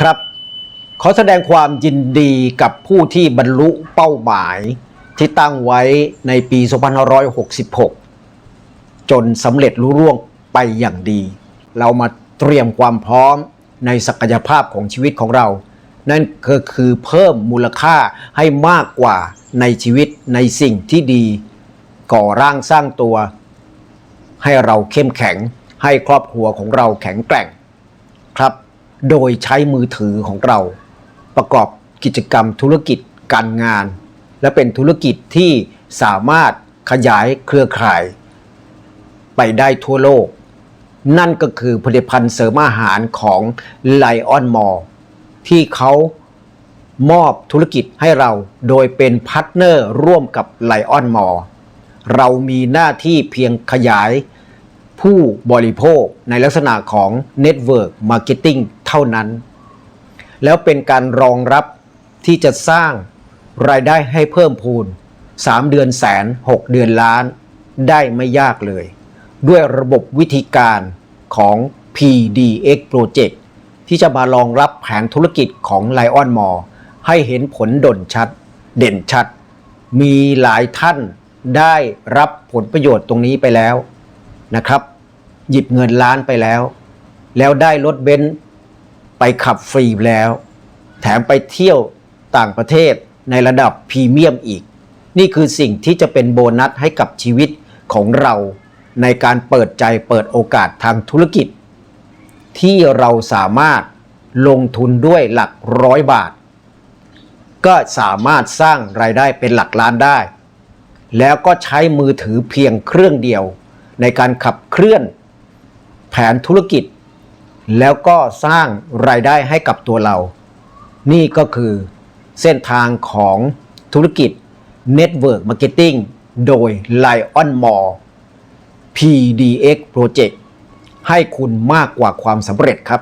ครับ ขอแสดงความยินดีกับผู้ที่บรรลุเป้าหมายที่ตั้งไว้ในปี 2566 จนสำเร็จลุล่วงไปอย่างดี เรามาเตรียมความพร้อมในศักยภาพของชีวิตของเรา นั่นก็คือเพิ่มมูลค่าให้มากกว่าในชีวิตในสิ่งที่ดี ก่อร่างสร้างตัว ให้เราเข้มแข็งให้ครอบครัวของเราแข็งแกร่งครับ โดยใช้มือถือของเรา ประกอบกิจกรรมธุรกิจการงาน และเป็นธุรกิจที่สามารถขยายเครือข่าย ไปได้ทั่วโลก นั่นก็คือผลิตภัณฑ์เสริมอาหารของไลออนมอที่เขามอบธุรกิจให้เราโดยเป็นพาร์ทเนอร์ร่วมกับไลออนมอเรามีหน้าที่เพียงขยาย ผู้บริโภคในลักษณะของ Network Marketing เท่านั้น แล้วเป็นการรองรับที่จะสร้างรายได้ให้เพิ่มพูน 3 เดือนแสน 6 เดือนล้าน ได้ไม่ยากเลย ด้วยระบบวิธีการของ PDX Project ที่จะมารองรับแผนธุรกิจของ Lion m a l l ให้เห็นผลด่นชัด เด่นชัด มีหลายท่านได้รับผลประโยชน์ตรงนี้ไปแล้วนะครับ หยิบเงินล้านไปแล้ว แล้วได้รถเบนซ์ไปขับฟรีแล้ว แถมไปเที่ยวต่างประเทศในระดับพรีเมียมอีก นี่คือสิ่งที่จะเป็นโบนัสให้กับชีวิตของเราในการเปิดใจเปิดโอกาสทางธุรกิจ ที่เราสามารถลงทุนด้วยหลักร้อยบาท ก็สามารถสร้างรายได้เป็นหลักล้านได้ แล้วก็ใช้มือถือเพียงเครื่องเดียว ในการขับเคลื่อน แผนธุรกิจ แล้วก็สร้างรายได้ให้กับตัวเรา นี่ก็คือเส้นทางของธุรกิจ Network Marketing โดย Lion Mall PDX Project ให้คุณมากกว่าความสำเร็จครับ